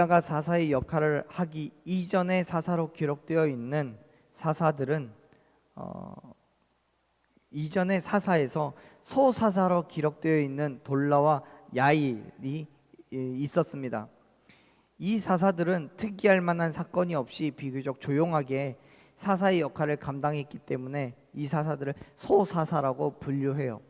입다가 사사의 역할을 하기 이전의 사사로 기록되어 있는 사사들은 어, 이전의 사사에서 소사사로 기록되어 있는 돌라와 야일이 예, 있었습니다. 이 사사들은 특이할 만한 사건이 없이 비교적 조용하게 사사의 역할을 감당했기 때문에 이 사사들을 소사사라고 분류해요.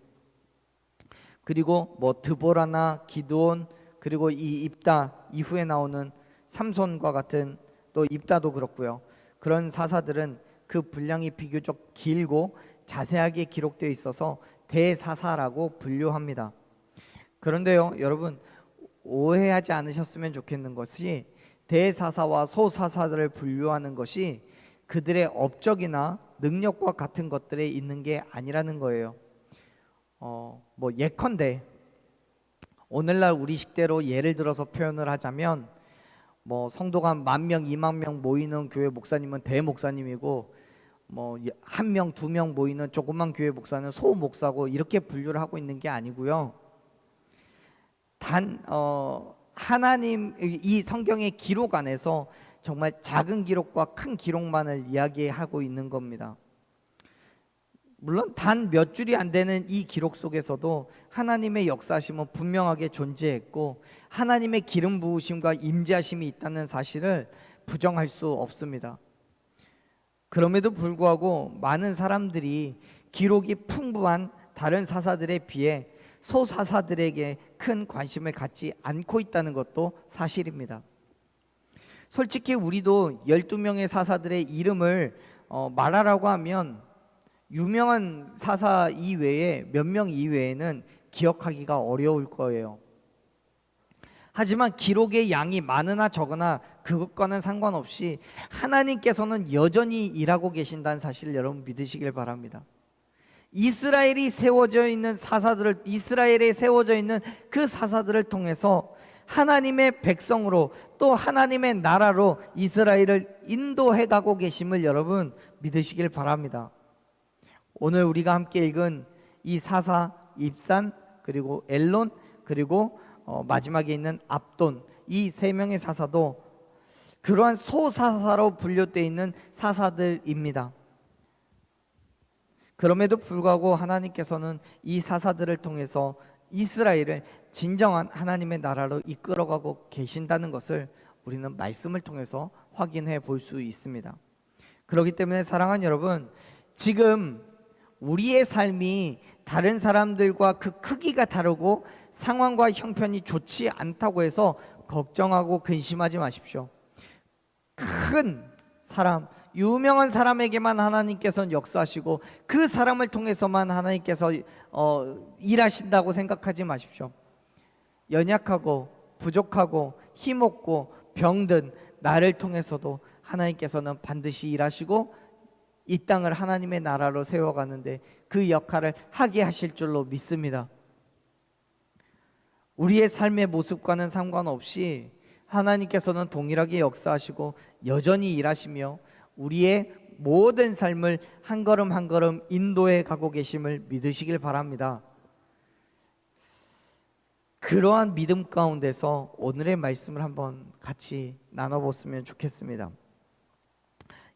그리고 뭐 드보라나 기드온 그리고 이 입다 이후에 나오는 삼손과 같은 또 입다도 그렇고요. 그런 사사들은 그 분량이 비교적 길고 자세하게 기록되어 있어서 대사사라고 분류합니다. 그런데요, 여러분 오해하지 않으셨으면 좋겠는 것이 대사사와 소사사들을 분류하는 것이 그들의 업적이나 능력과 같은 것들에 있는 게 아니라는 거예요. 어, 뭐 예컨대 오늘날 우리 식대로 예를 들어서 표현을 하자면 뭐 성도가 만 명, 이만 명 모이는 교회 목사님은 대목사님이고 뭐 한 명, 두 명 모이는 조그만 교회 목사는 소 목사고 이렇게 분류를 하고 있는 게 아니고요. 단 어, 하나님 이 성경의 기록 안에서 정말 작은 기록과 큰 기록만을 이야기하고 있는 겁니다. 물론 단 몇 줄이 안 되는 이 기록 속에서도 하나님의 역사심은 분명하게 존재했고 하나님의 기름 부으심과 임재하심이 있다는 사실을 부정할 수 없습니다. 그럼에도 불구하고 많은 사람들이 기록이 풍부한 다른 사사들에 비해 소사사들에게 큰 관심을 갖지 않고 있다는 것도 사실입니다. 솔직히 우리도 12명의 사사들의 이름을 어, 말하라고 하면 유명한 사사 이외에 몇 명 이외에는 기억하기가 어려울 거예요. 하지만 기록의 양이 많으나 적으나 그것과는 상관없이 하나님께서는 여전히 일하고 계신다는 사실을 여러분 믿으시길 바랍니다. 이스라엘이 세워져 있는 사사들을 이스라엘에 세워져 있는 그 사사들을 통해서 하나님의 백성으로 또 하나님의 나라로 이스라엘을 인도해 가고 계심을 여러분 믿으시길 바랍니다. 오늘 우리가 함께 읽은 이 사사 입산 그리고 엘론 그리고 어, 마지막에 있는 압돈 이 세 명의 사사도 그러한 소사사로 분류되어 있는 사사들입니다. 그럼에도 불구하고 하나님께서는 이 사사들을 통해서 이스라엘을 진정한 하나님의 나라로 이끌어가고 계신다는 것을 우리는 말씀을 통해서 확인해 볼 수 있습니다. 그렇기 때문에 사랑하는 여러분, 지금 우리의 삶이 다른 사람들과 그 크기가 다르고 상황과 형편이 좋지 않다고 해서 걱정하고 근심하지 마십시오. 큰 사람, 유명한 사람에게만 하나님께서는 역사하시고 그 사람을 통해서만 하나님께서 어, 일하신다고 생각하지 마십시오. 연약하고 부족하고 힘없고 병든 나를 통해서도 하나님께서는 반드시 일하시고 이 땅을 하나님의 나라로 세워가는데 그 역할을 하게 하실 줄로 믿습니다. 우리의 삶의 모습과는 상관없이 하나님께서는 동일하게 역사하시고 여전히 일하시며 우리의 모든 삶을 한 걸음 한 걸음 인도해 가고 계심을 믿으시길 바랍니다. 그러한 믿음 가운데서 오늘의 말씀을 한번 같이 나눠봤으면 좋겠습니다.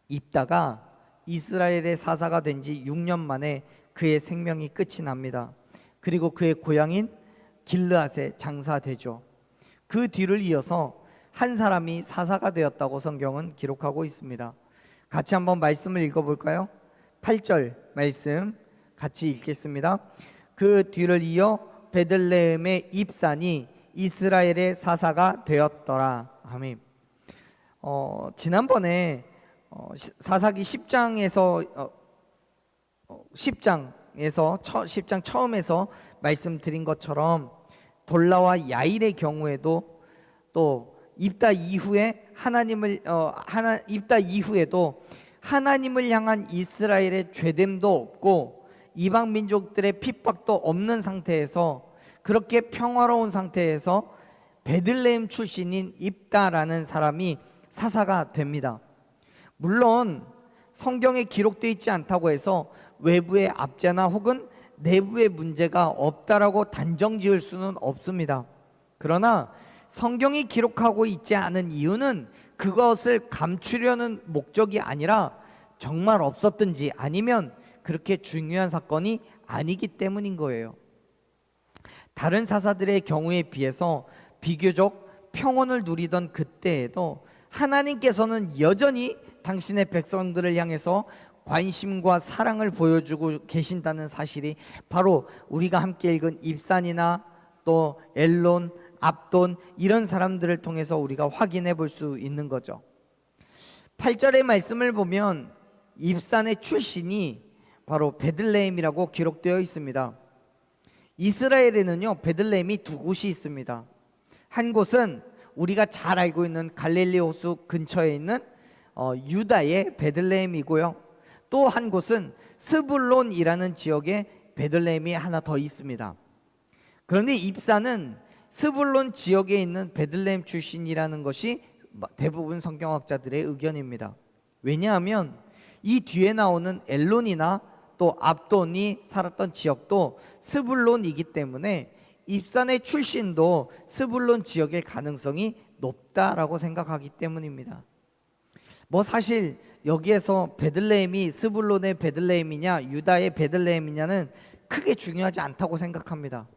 입다가 이스라엘의 사사가 된 지 6년 만에 그의 생명이 끝이 납니다. 그리고 그의 고향인 길르앗에 장사되죠. 그 뒤를 이어서 한 사람이 사사가 되었다고 성경은 기록하고 있습니다. 같이 한번 말씀을 읽어볼까요? 8절 말씀 같이 읽겠습니다. 그 뒤를 이어 베들레헴의 입산이 이스라엘의 사사가 되었더라. 아멘. 어, 지난번에 어, 사사기 10장에서 어, 10장에서 처, 10장 처음에서 말씀드린 것처럼 돌라와 야일의 경우에도 또 입다 이후에 하나님을 어, 하나 입다 이후에도 하나님을 향한 이스라엘의 죄됨도 없고 이방 민족들의 핍박도 없는 상태에서 그렇게 평화로운 상태에서 베들레헴 출신인 입다라는 사람이 사사가 됩니다. 물론 성경에 기록되어 있지 않다고 해서 외부의 압제나 혹은 내부의 문제가 없다라고 단정 지을 수는 없습니다. 그러나 성경이 기록하고 있지 않은 이유는 그것을 감추려는 목적이 아니라 정말 없었든지 아니면 그렇게 중요한 사건이 아니기 때문인 거예요. 다른 사사들의 경우에 비해서 비교적 평온을 누리던 그때에도 하나님께서는 여전히 당신의 백성들을 향해서 관심과 사랑을 보여주고 계신다는 사실이 바로 우리가 함께 읽은 입산이나 또 엘론, 압돈 이런 사람들을 통해서 우리가 확인해 볼 수 있는 거죠. 8절의 말씀을 보면 입산의 출신이 바로 베들레헴이라고 기록되어 있습니다. 이스라엘에는요 베들레헴이 두 곳이 있습니다. 한 곳은 우리가 잘 알고 있는 갈릴리 호수 근처에 있는 어, 유다의 베들레헴이고요. 또 한 곳은 스불론이라는 지역에 베들레헴이 하나 더 있습니다. 그런데 입사는 스불론 지역에 있는 베들레헴 출신이라는 것이 대부분 성경학자들의 의견입니다. 왜냐하면 이 뒤에 나오는 엘론이나 또 압돈이 살았던 지역도 스불론이기 때문에 입산의 출신도 스불론 지역의 가능성이 높다라고 생각하기 때문입니다. 뭐 사실 여기에서 베들레헴이 스불론의 베들레헴이냐 유다의 베들레헴이냐는 크게 중요하지 않다고 생각합니다.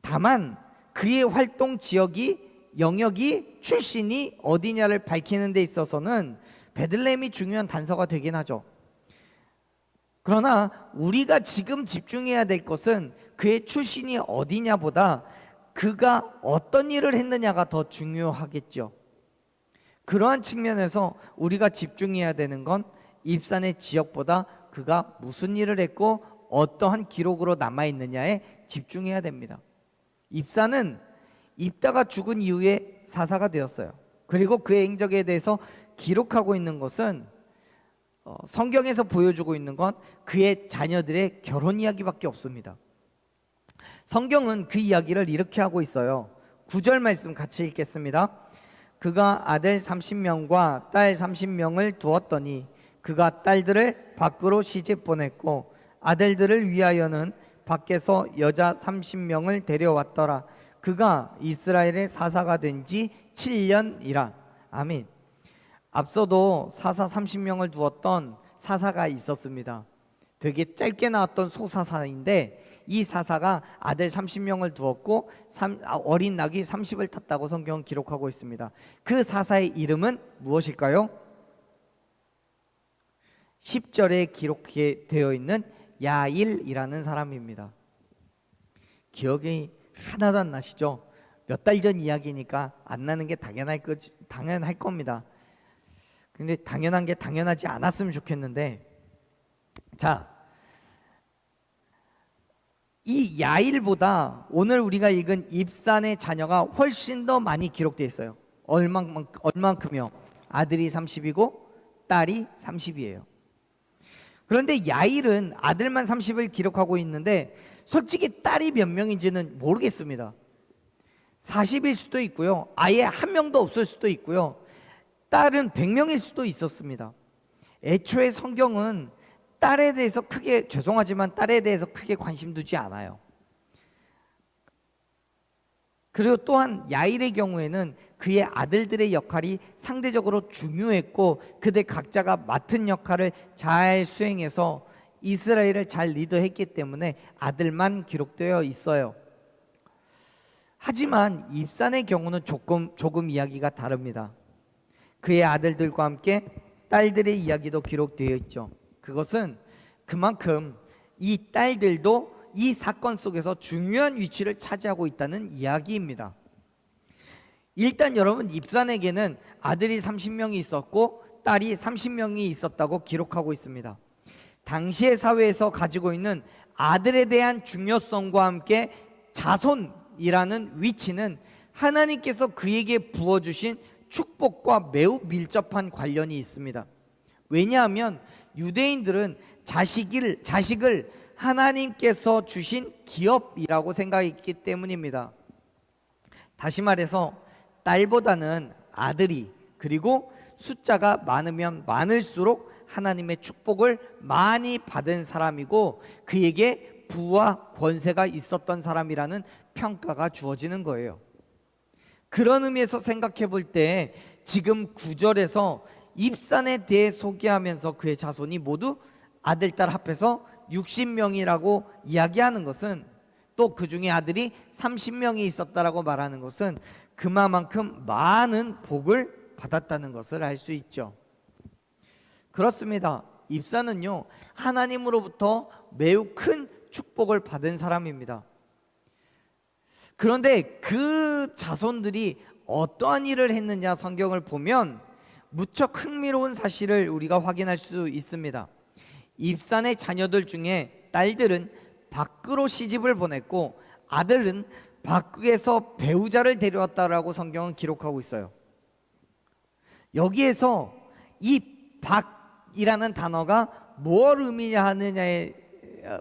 다만 그의 활동 지역이 영역이 출신이 어디냐를 밝히는 데 있어서는 베들레헴이 중요한 단서가 되긴 하죠. 그러나 우리가 지금 집중해야 될 것은 그의 출신이 어디냐보다 그가 어떤 일을 했느냐가 더 중요하겠죠. 그러한 측면에서 우리가 집중해야 되는 건 입산의 지역보다 그가 무슨 일을 했고 어떠한 기록으로 남아 있느냐에 집중해야 됩니다. 입사는 입다가 죽은 이후에 사사가 되었어요. 그리고 그의 행적에 대해서 기록하고 있는 것은 어, 성경에서 보여주고 있는 건 그의 자녀들의 결혼 이야기밖에 없습니다. 성경은 그 이야기를 이렇게 하고 있어요. 9절 말씀 같이 읽겠습니다. 그가 아들 30명과 딸 30명을 두었더니 그가 딸들을 밖으로 시집 보냈고 아들들을 위하여는 밖에서 여자 30명을 데려왔더라. 그가 이스라엘의 사사가 된 지 7년이라. 아멘. 앞서도 사사 30명을 두었던 사사가 있었습니다. 되게 짧게 나왔던 소사사인데 이 사사가 아들 30명을 두었고 아, 어린 낙이 30을 탔다고 성경은 기록하고 있습니다. 그 사사의 이름은 무엇일까요? 10절에 기록되어 있는 야일이라는 사람입니다. 기억이 하나도 안 나시죠? 몇 달 전 이야기니까 안 나는 게 당연할 거 당연할 겁니다. 근데 당연한 게 당연하지 않았으면 좋겠는데 자, 이 야일보다 오늘 우리가 읽은 입산의 자녀가 훨씬 더 많이 기록되어 있어요. 얼만큼, 얼만큼요? 아들이 30이고 딸이 30이에요. 그런데 야일은 아들만 30을 기록하고 있는데 솔직히 딸이 몇 명인지는 모르겠습니다. 40일 수도 있고요. 아예 한 명도 없을 수도 있고요. 딸은 100명일 수도 있었습니다. 애초에 성경은 딸에 대해서 크게 죄송하지만 딸에 대해서 크게 관심 두지 않아요. 그리고 또한 야일의 경우에는 그의 아들들의 역할이 상대적으로 중요했고 그들 각자가 맡은 역할을 잘 수행해서 이스라엘을 잘 리더했기 때문에 아들만 기록되어 있어요. 하지만 입산의 경우는 조금 조금 이야기가 다릅니다. 그의 아들들과 함께 딸들의 이야기도 기록되어 있죠. 그것은 그만큼 이 딸들도 이 사건 속에서 중요한 위치를 차지하고 있다는 이야기입니다. 일단 여러분 입산에게는 아들이 30명이 있었고 딸이 30명이 있었다고 기록하고 있습니다. 당시의 사회에서 가지고 있는 아들에 대한 중요성과 함께 자손이라는 위치는 하나님께서 그에게 부어주신 축복과 매우 밀접한 관련이 있습니다. 왜냐하면 유대인들은 자식을 자식을 하나님께서 주신 기업이라고 생각했기 때문입니다. 다시 말해서 딸보다는 아들이 그리고 숫자가 많으면 많을수록 하나님의 축복을 많이 받은 사람이고 그에게 부와 권세가 있었던 사람이라는 평가가 주어지는 거예요. 그런 의미에서 생각해 볼 때 지금 구절에서 입산에 대해 소개하면서 그의 자손이 모두 아들 딸 합해서 60명이라고 이야기하는 것은 또 그 중에 아들이 30명이 있었다라고 말하는 것은 그만큼 많은 복을 받았다는 것을 알 수 있죠. 그렇습니다. 입사는요 하나님으로부터 매우 큰 축복을 받은 사람입니다. 그런데 그 자손들이 어떠한 일을 했느냐 성경을 보면 무척 흥미로운 사실을 우리가 확인할 수 있습니다. 입산의 자녀들 중에 딸들은 밖으로 시집을 보냈고 아들은 밖에서 배우자를 데려왔다라고 성경은 기록하고 있어요. 여기에서 이 밖이라는 단어가 뭘 의미하느냐에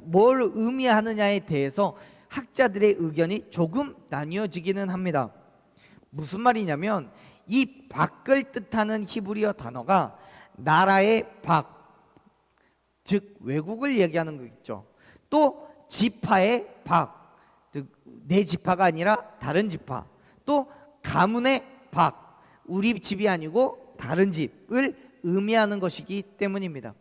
뭘 의미하느냐에 대해서 학자들의 의견이 조금 나뉘어지기는 합니다. 무슨 말이냐면 이 밖을 뜻하는 히브리어 단어가 나라의 밖, 즉 외국을 얘기하는 거겠죠. 또 지파의 밖, 즉내 지파가 아니라 다른 지파. 또 가문의 밖, 우리 집이 아니고 다른 집을 의미하는 것이기 때문입니다.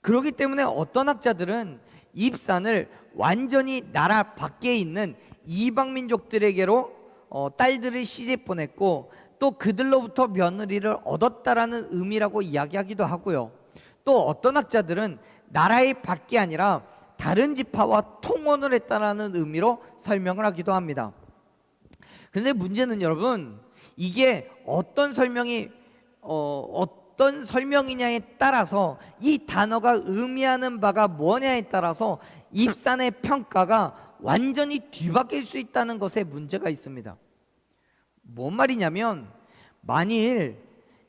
그렇기 때문에 어떤 학자들은 입산을 완전히 나라 밖에 있는 이방 민족들에게로 어, 딸들을 시집 보냈고 또 그들로부터 며느리를 얻었다라는 의미라고 이야기하기도 하고요. 또 어떤 학자들은 나라의 밖이 아니라 다른 지파와 통혼을 했다라는 의미로 설명을 하기도 합니다. 근데 문제는 여러분 이게 어떤 설명이 어, 어떤 설명이냐에 따라서 이 단어가 의미하는 바가 뭐냐에 따라서 입산의 평가가 완전히 뒤바뀔 수 있다는 것에 문제가 있습니다. 뭔 말이냐면 만일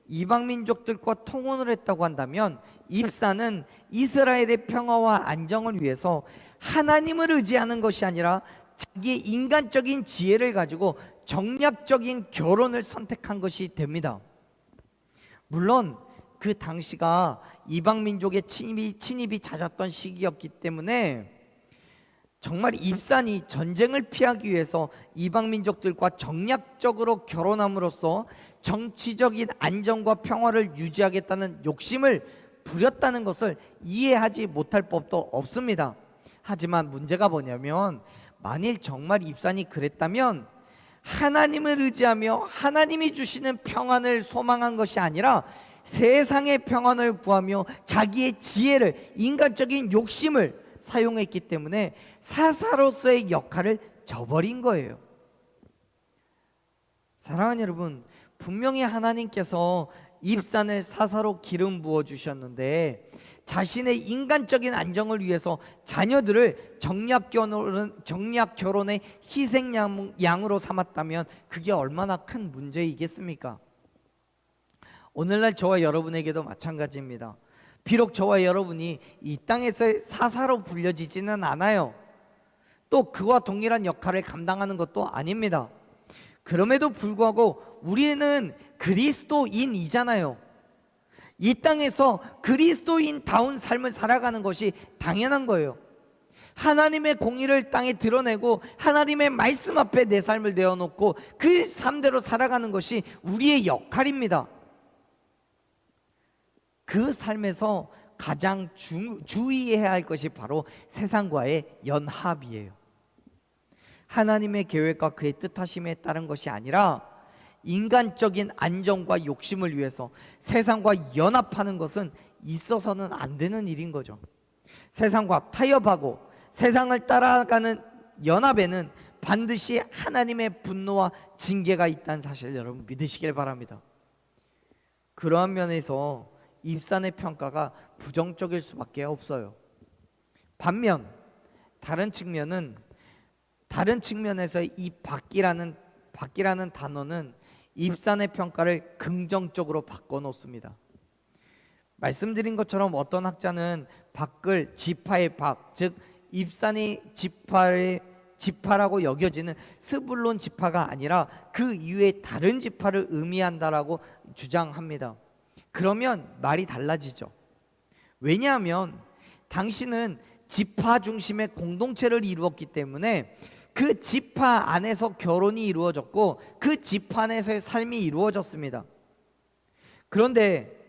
이방 민족들과 통혼을 했다고 한다면 입사는 이스라엘의 평화와 안정을 위해서 하나님을 의지하는 것이 아니라 자기의 인간적인 지혜를 가지고 정략적인 결혼을 선택한 것이 됩니다. 물론 그 당시가 이방 민족의 침입이, 침입이 잦았던 시기였기 때문에 정말 입산이 전쟁을 피하기 위해서 이방 민족들과 정략적으로 결혼함으로써 정치적인 안정과 평화를 유지하겠다는 욕심을 부렸다는 것을 이해하지 못할 법도 없습니다. 하지만 문제가 뭐냐면 만일 정말 입산이 그랬다면 하나님을 의지하며 하나님이 주시는 평안을 소망한 것이 아니라 세상의 평안을 구하며 자기의 지혜를 인간적인 욕심을 사용했기 때문에 사사로서의 역할을 저버린 거예요. 사랑하는 여러분, 분명히 하나님께서 입산을 사사로 기름 부어 주셨는데 자신의 인간적인 안정을 위해서 자녀들을 정략 결혼 정략 결혼의 희생 양으로 삼았다면 그게 얼마나 큰 문제이겠습니까? 오늘날 저와 여러분에게도 마찬가지입니다. 비록 저와 여러분이 이 땅에서 사사로 불려지지는 않아요. 또 그와 동일한 역할을 감당하는 것도 아닙니다. 그럼에도 불구하고 우리는 그리스도인이잖아요. 이 땅에서 그리스도인다운 삶을 살아가는 것이 당연한 거예요. 하나님의 공의를 땅에 드러내고 하나님의 말씀 앞에 내 삶을 내어놓고 그 삶대로 살아가는 것이 우리의 역할입니다. 그 삶에서 가장 주, 주의해야 할 것이 바로 세상과의 연합이에요. 하나님의 계획과 그의 뜻하심에 따른 것이 아니라 인간적인 안정과 욕심을 위해서 세상과 연합하는 것은 있어서는 안 되는 일인 거죠. 세상과 타협하고 세상을 따라가는 연합에는 반드시 하나님의 분노와 징계가 있다는 사실 여러분 믿으시길 바랍니다. 그러한 면에서 입산의 평가가 부정적일 수밖에 없어요. 반면 다른 측면은 다른 측면에서 이 밖이라는 밖이라는 단어는 입산의 평가를 긍정적으로 바꿔 놓습니다. 말씀드린 것처럼 어떤 학자는 밖을 지파의 밖, 즉 입산이 지파의 지파라고 여겨지는 스불론 지파가 아니라 그 이외의 다른 지파를 의미한다라고 주장합니다. 그러면 말이 달라지죠. 왜냐하면 당신은 지파 중심의 공동체를 이루었기 때문에 그 지파 안에서 결혼이 이루어졌고 그 지파 안에서의 삶이 이루어졌습니다. 그런데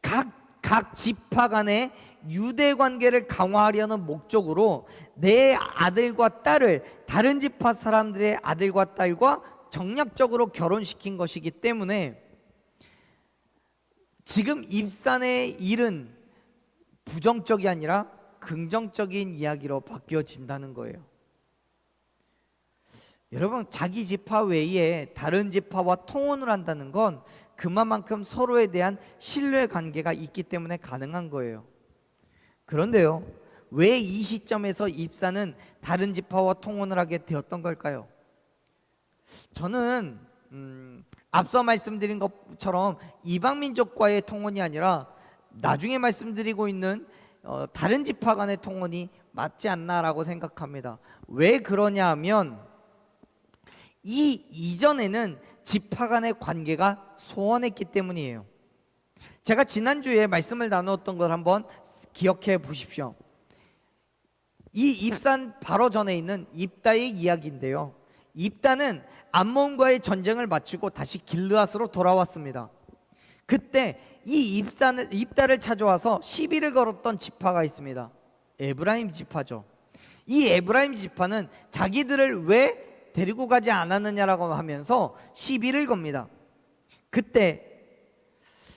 각, 각 지파 간의 유대 관계를 강화하려는 목적으로 내 아들과 딸을 다른 지파 사람들의 아들과 딸과 정략적으로 결혼시킨 것이기 때문에 지금 입산의 일은 부정적이 아니라 긍정적인 이야기로 바뀌어진다는 거예요. 여러분 자기 지파 외에 다른 지파와 통혼을 한다는 건 그만큼 서로에 대한 신뢰 관계가 있기 때문에 가능한 거예요. 그런데요, 왜 이 시점에서 입사는 다른 지파와 통혼을 하게 되었던 걸까요? 저는 음, 앞서 말씀드린 것처럼 이방 민족과의 통혼이 아니라 나중에 말씀드리고 있는 어, 다른 지파 간의 통혼이 맞지 않나라고 생각합니다. 왜 그러냐 하면 이 이전에는 지파 간의 관계가 소원했기 때문이에요. 제가 지난주에 말씀을 나누었던 걸 한번 기억해 보십시오. 이 입산 바로 전에 있는 입다의 이야기인데요. 입다는 암몬과의 전쟁을 마치고 다시 길르앗으로 돌아왔습니다. 그때 이 입산을 입다를 찾아와서 시비를 걸었던 지파가 있습니다. 에브라임 지파죠. 이 에브라임 지파는 자기들을 왜 데리고 가지 않았느냐라고 하면서 시비를 겁니다. 그때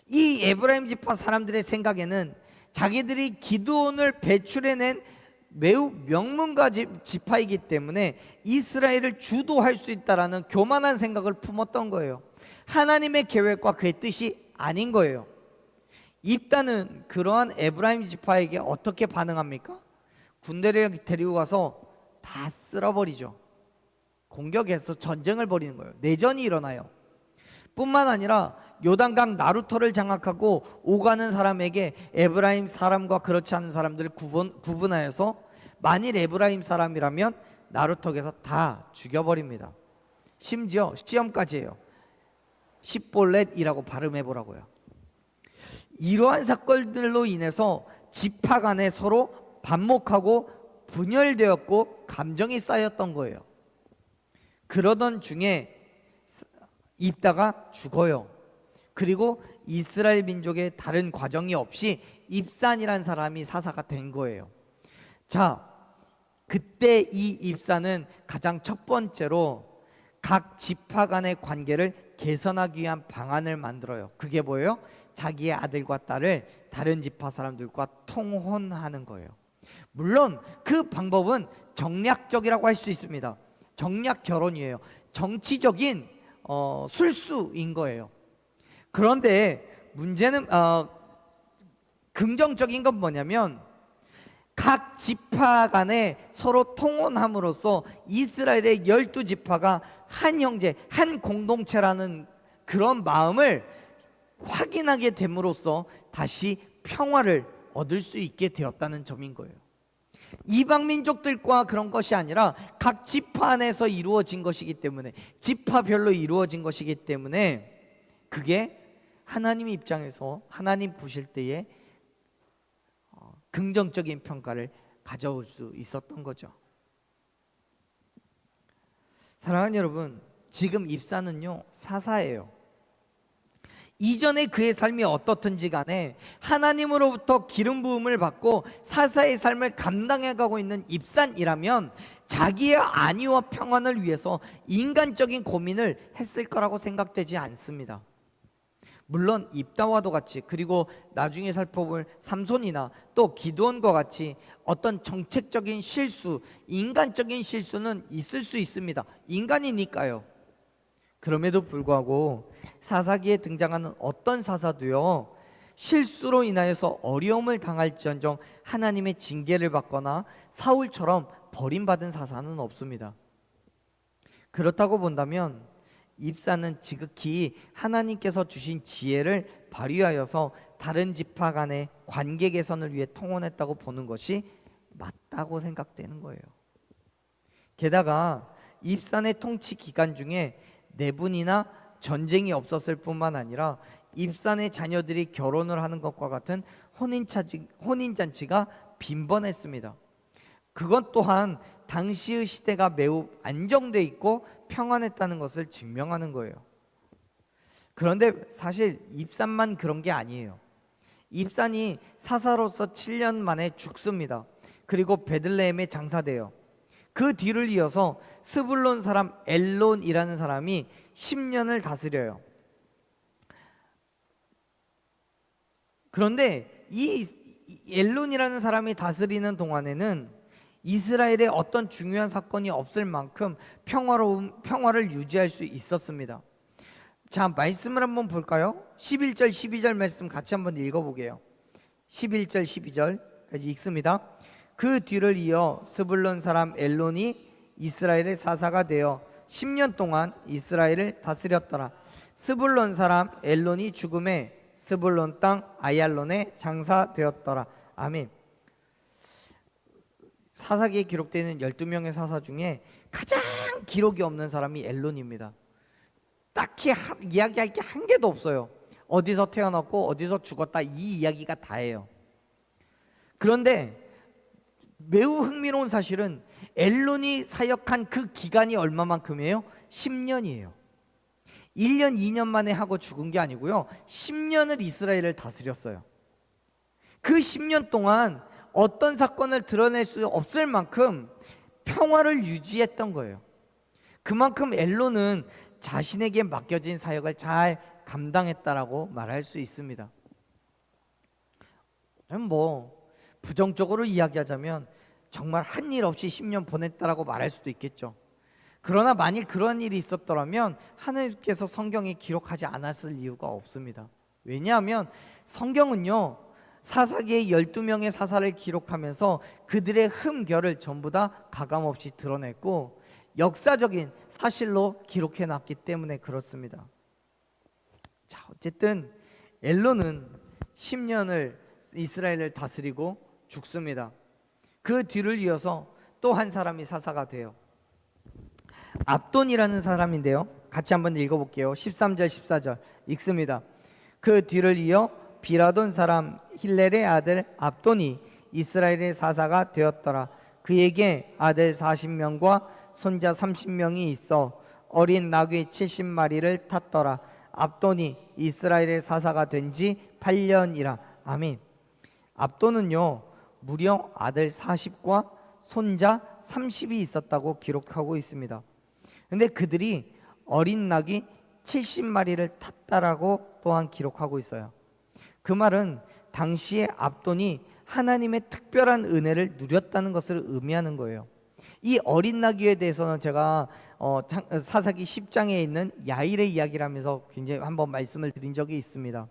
이 에브라임 지파 사람들의 생각에는 자기들이 기드온을 배출해낸 매우 명문가 지- 지파이기 때문에 이스라엘을 주도할 수 있다라는 교만한 생각을 품었던 거예요. 하나님의 계획과 그의 뜻이 아닌 거예요. 입다는 그러한 에브라임 지파에게 어떻게 반응합니까? 군대를 데리고 가서 다 쓸어버리죠. 공격해서 전쟁을 벌이는 거예요. 내전이 일어나요. 뿐만 아니라 요단강 나루터를 장악하고 오가는 사람에게 에브라임 사람과 그렇지 않은 사람들을 구분, 구분하여서 만일 에브라임 사람이라면 나루터에서 다 죽여버립니다. 심지어 시험까지 해요. 십볼렛이라고 발음해 보라고요. 이러한 사건들로 인해서 지파 간에 서로 반목하고 분열되었고 감정이 쌓였던 거예요. 그러던 중에 입다가 죽어요. 그리고 이스라엘 민족의 다른 과정이 없이 입산이란 사람이 사사가 된 거예요. 자, 그때 이 입사는 가장 첫 번째로 각 지파 간의 관계를 개선하기 위한 방안을 만들어요. 그게 뭐예요? 자기의 아들과 딸을 다른 지파 사람들과 통혼하는 거예요. 물론 그 방법은 정략적이라고 할 수 있습니다. 정략 결혼이에요. 정치적인 어, 술수인 거예요. 그런데 문제는 어, 긍정적인 건 뭐냐면 각 지파 간에 서로 통혼함으로써 이스라엘의 열두 지파가 한 형제, 한 공동체라는 그런 마음을 확인하게 됨으로써 다시 평화를 얻을 수 있게 되었다는 점인 거예요. 이방 민족들과 그런 것이 아니라 각 지파 안에서 이루어진 것이기 때문에 지파별로 이루어진 것이기 때문에 그게 하나님 입장에서 하나님 보실 때에 어, 긍정적인 평가를 가져올 수 있었던 거죠. 사랑하는 여러분, 지금 입사는요 사사예요. 이전에 그의 삶이 어떻든지 간에 하나님으로부터 기름 부음을 받고 사사의 삶을 감당해 가고 있는 입산이라면 자기의 안위와 평안을 위해서 인간적인 고민을 했을 거라고 생각되지 않습니다. 물론 입다와도 같이 그리고 나중에 살펴볼 삼손이나 또 기도원과 같이 어떤 정책적인 실수, 인간적인 실수는 있을 수 있습니다. 인간이니까요. 그럼에도 불구하고 사사기에 등장하는 어떤 사사도요 실수로 인하여서 어려움을 당할지언정 하나님의 징계를 받거나 사울처럼 버림받은 사사는 없습니다. 그렇다고 본다면 입사는 지극히 하나님께서 주신 지혜를 발휘하여서 다른 지파 간의 관계 개선을 위해 통원했다고 보는 것이 맞다고 생각되는 거예요. 게다가 입산의 통치 기간 중에 내분이나 전쟁이 없었을 뿐만 아니라 입산의 자녀들이 결혼을 하는 것과 같은 혼인차지, 혼인잔치가 빈번했습니다. 그것 또한 당시의 시대가 매우 안정돼 있고 평안했다는 것을 증명하는 거예요. 그런데 사실 입산만 그런 게 아니에요. 입산이 사사로서 7년 만에 죽습니다. 그리고 베들레헴에 장사돼요. 그 뒤를 이어서 스불론 사람 엘론이라는 사람이 10년을 다스려요. 그런데 이 엘론이라는 사람이 다스리는 동안에는 이스라엘에 어떤 중요한 사건이 없을 만큼 평화로운 평화를 유지할 수 있었습니다. 자, 말씀을 한번 볼까요? 11절 12절 말씀 같이 한번 읽어 보게요. 11절 12절까지 읽습니다. 그 뒤를 이어 스불론 사람 엘론이 이스라엘의 사사가 되어 10년 동안 이스라엘을 다스렸더라. 스불론 사람 엘론이 죽음에 스불론 땅 아얄론에 장사되었더라. 아멘. 사사기에 기록되는 12명의 사사 중에 가장 기록이 없는 사람이 엘론입니다. 딱히 하, 이야기할 게 한 개도 없어요. 어디서 태어났고 어디서 죽었다 이 이야기가 다예요. 그런데 매우 흥미로운 사실은 엘론이 사역한 그 기간이 얼마만큼이에요? 10년이에요. 1년, 2년 만에 하고 죽은 게 아니고요. 10년을 이스라엘을 다스렸어요. 그 10년 동안 어떤 사건을 드러낼 수 없을 만큼 평화를 유지했던 거예요. 그만큼 엘론은 자신에게 맡겨진 사역을 잘 감당했다라고 말할 수 있습니다. 뭐 부정적으로 이야기하자면 정말 한 일 없이 10년 보냈다라고 말할 수도 있겠죠. 그러나 만일 그런 일이 있었더라면 하나님께서 성경에 기록하지 않았을 이유가 없습니다. 왜냐하면 성경은요 사사기의 12명의 사사를 기록하면서 그들의 흠결을 전부 다 가감없이 드러냈고 역사적인 사실로 기록해 놨기 때문에 그렇습니다. 자, 어쨌든 엘론은 10년을 이스라엘을 다스리고 죽습니다. 그 뒤를 이어서 또 한 사람이 사사가 돼요. 압돈이라는 사람인데요. 같이 한번 읽어볼게요. 13절 14절 읽습니다. 그 뒤를 이어 비라돈 사람 힐렐의 아들 압돈이 이스라엘의 사사가 되었더라. 그에게 아들 40명과 손자 30명이 있어 어린 나귀 70마리를 탔더라. 압돈이 이스라엘의 사사가 된 지 8년이라. 아멘. 압돈은요 무려 아들 40과 손자 30이 있었다고 기록하고 있습니다. 근데 그들이 어린 낙이 70마리를 탔다라고 또한 기록하고 있어요. 그 말은 당시에 압돈이 하나님의 특별한 은혜를 누렸다는 것을 의미하는 거예요. 이 어린 나귀에 대해서는 제가 어, 사사기 10장에 있는 야일의 이야기를 하면서 굉장히 한번 말씀을 드린 적이 있습니다.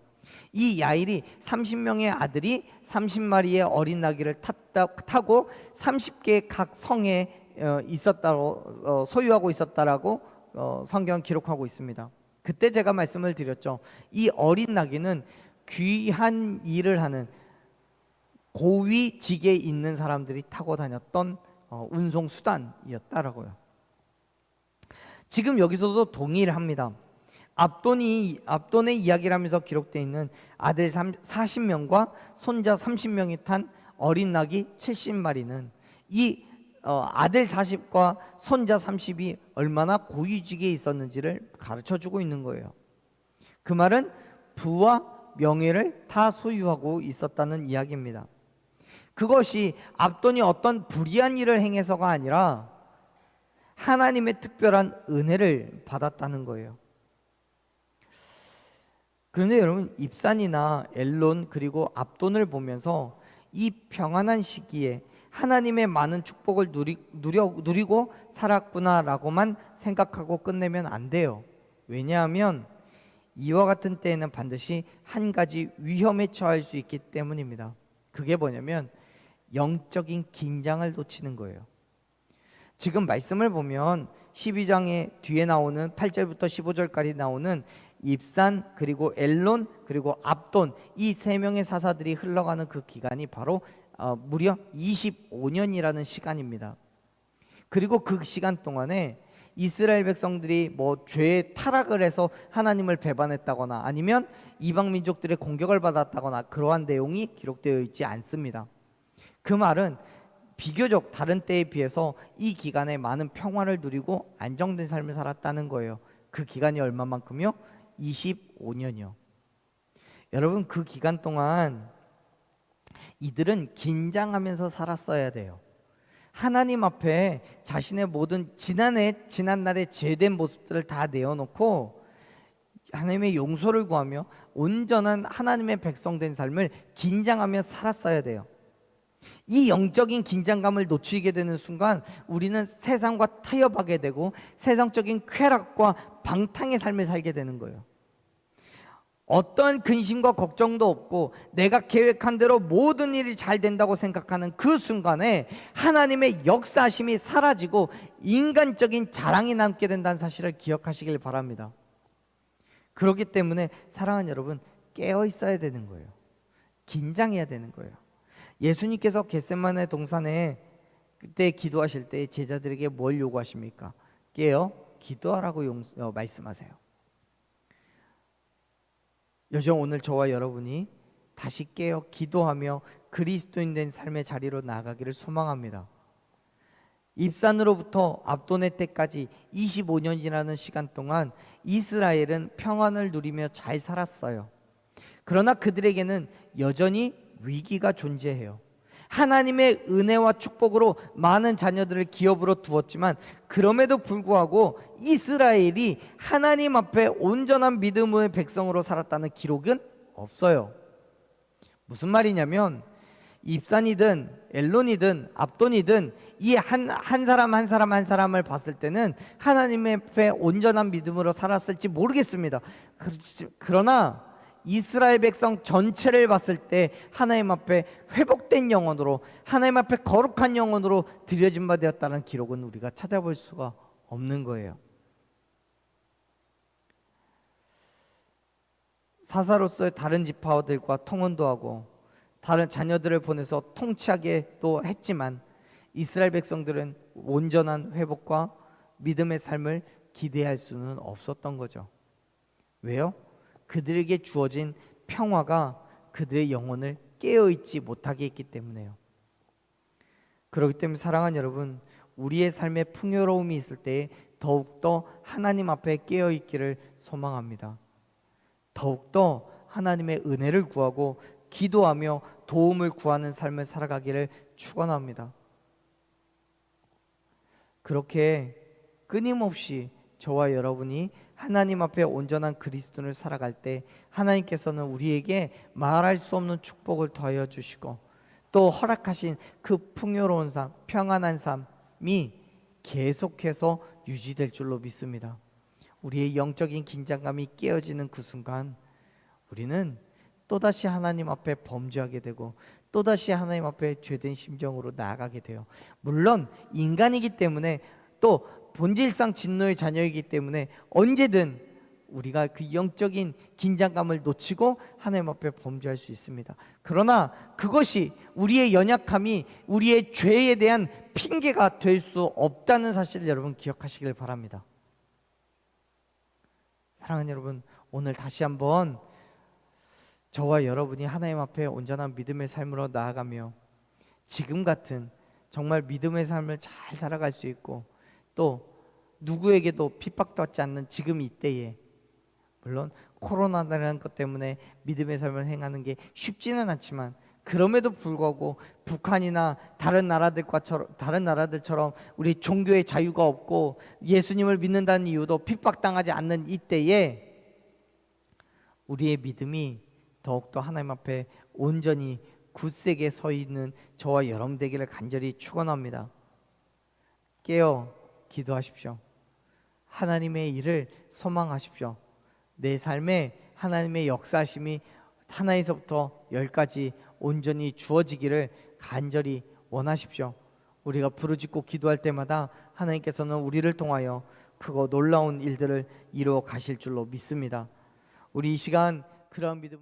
이 야일이 30명의 아들이 30마리의 어린 나귀를 탔다, 타고 30개 각 성에 어, 있었다고 어, 소유하고 있었다라고 어, 성경 기록하고 있습니다. 그때 제가 말씀을 드렸죠. 이 어린 나귀는 귀한 일을 하는 고위직에 있는 사람들이 타고 다녔던 운송 수단이었다라고요. 지금 여기서도 동일합니다. 압돈이 압돈의 이야기를 하면서 기록되어 있는 아들 40명과 손자 30명이 탄 어린 낙이 70마리는 이 어, 아들 40과 손자 30이 얼마나 고위직에 있었는지를 가르쳐 주고 있는 거예요. 그 말은 부와 명예를 다 소유하고 있었다는 이야기입니다. 그것이 압돈이 어떤 불의한 일을 행해서가 아니라 하나님의 특별한 은혜를 받았다는 거예요. 그런데 여러분 입산이나 엘론 그리고 압돈을 보면서 이 평안한 시기에 하나님의 많은 축복을 누리, 누려, 누리고 살았구나라고만 생각하고 끝내면 안 돼요. 왜냐하면 이와 같은 때에는 반드시 한 가지 위험에 처할 수 있기 때문입니다. 그게 뭐냐면 영적인 긴장을 놓치는 거예요. 지금 말씀을 보면 12장의 뒤에 나오는 8절부터 15절까지 나오는 입산 그리고 엘론 그리고 압돈 이 세 명의 사사들이 흘러가는 그 기간이 바로 어, 무려 25년이라는 시간입니다. 그리고 그 시간 동안에 이스라엘 백성들이 뭐 죄의 타락을 해서 하나님을 배반했다거나 아니면 이방 민족들의 공격을 받았다거나 그러한 내용이 기록되어 있지 않습니다. 그 말은 비교적 다른 때에 비해서 이 기간에 많은 평화를 누리고 안정된 삶을 살았다는 거예요. 그 기간이 얼마만큼요? 25년이요. 여러분 그 기간 동안 이들은 긴장하면서 살았어야 돼요. 하나님 앞에 자신의 모든 지난해 지난날의 죄된 모습들을 다 내어놓고 하나님의 용서를 구하며 온전한 하나님의 백성된 삶을 긴장하며 살았어야 돼요. 이 영적인 긴장감을 놓치게 되는 순간 우리는 세상과 타협하게 되고 세상적인 쾌락과 방탕의 삶을 살게 되는 거예요. 어떤 근심과 걱정도 없고 내가 계획한 대로 모든 일이 잘 된다고 생각하는 그 순간에 하나님의 역사심이 사라지고 인간적인 자랑이 남게 된다는 사실을 기억하시길 바랍니다. 그렇기 때문에 사랑하는 여러분 깨어 있어야 되는 거예요. 긴장해야 되는 거예요. 예수님께서 겟세마네 동산에 그때 기도하실 때 제자들에게 뭘 요구하십니까? 깨어 기도하라고 용, 어, 말씀하세요. 여정 오늘 저와 여러분이 다시 깨어 기도하며 그리스도인 된 삶의 자리로 나아가기를 소망합니다. 입산으로부터 압돈의 때까지 25년이라는 시간 동안 이스라엘은 평안을 누리며 잘 살았어요. 그러나 그들에게는 여전히 위기가 존재해요. 하나님의 은혜와 축복으로 많은 자녀들을 기업으로 두었지만 그럼에도 불구하고 이스라엘이 하나님 앞에 온전한 믿음의 백성으로 살았다는 기록은 없어요. 무슨 말이냐면 입산이든 엘론이든 압돈이든 이 한 한 사람 한 사람 한 사람을 봤을 때는 하나님 앞에 온전한 믿음으로 살았을지 모르겠습니다. 그러나 이스라엘 백성 전체를 봤을 때 하나님 앞에 회복된 영혼으로 하나님 앞에 거룩한 영혼으로 드려진 바 되었다는 기록은 우리가 찾아볼 수가 없는 거예요. 사사로서의 다른 지파들과 통혼도 하고 다른 자녀들을 보내서 통치하게 또 했지만 이스라엘 백성들은 온전한 회복과 믿음의 삶을 기대할 수는 없었던 거죠. 왜요? 그들에게 주어진 평화가 그들의 영혼을 깨어 있지 못하게 했기 때문에요. 그렇기 때문에 사랑하는 여러분, 우리의 삶에 풍요로움이 있을 때 더욱더 하나님 앞에 깨어 있기를 소망합니다. 더욱더 하나님의 은혜를 구하고 기도하며 도움을 구하는 삶을 살아가기를 축원합니다. 그렇게 끊임없이 저와 여러분이 하나님 앞에 온전한 그리스도를 살아갈 때 하나님께서는 우리에게 말할 수 없는 축복을 더하여 주시고 또 허락하신 그 풍요로운 삶, 평안한 삶이 계속해서 유지될 줄로 믿습니다. 우리의 영적인 긴장감이 깨어지는 그 순간 우리는 또다시 하나님 앞에 범죄하게 되고 또다시 하나님 앞에 죄된 심정으로 나아가게 돼요. 물론 인간이기 때문에 또 본질상 진노의 자녀이기 때문에 언제든 우리가 그 영적인 긴장감을 놓치고 하나님 앞에 범죄할 수 있습니다. 그러나 그것이 우리의 연약함이 우리의 죄에 대한 핑계가 될 수 없다는 사실을 여러분 기억하시길 바랍니다. 사랑하는 여러분, 오늘 다시 한번 저와 여러분이 하나님 앞에 온전한 믿음의 삶으로 나아가며 지금 같은 정말 믿음의 삶을 잘 살아갈 수 있고 또 누구에게도 핍박받지 않는 지금 이때에 물론 코로나라는 것 때문에 믿음의 삶을 행하는 게 쉽지는 않지만 그럼에도 불구하고 북한이나 다른 나라들과 다른 나라들처럼 우리 종교의 자유가 없고 예수님을 믿는다는 이유도 핍박당하지 않는 이때에 우리의 믿음이 더욱더 하나님 앞에 온전히 굳세게 서 있는 저와 여러분 되기를 간절히 축원합니다. 깨어 기도하십시오. 하나님의 일을 소망하십시오. 내 삶에 하나님의 역사심이 하나에서부터 열까지 온전히 주어지기를 간절히 원하십시오. 우리가 부르짖고 기도할 때마다 하나님께서는 우리를 통하여 크고 놀라운 일들을 이루어 가실 줄로 믿습니다. 우리 이 시간 그런 믿음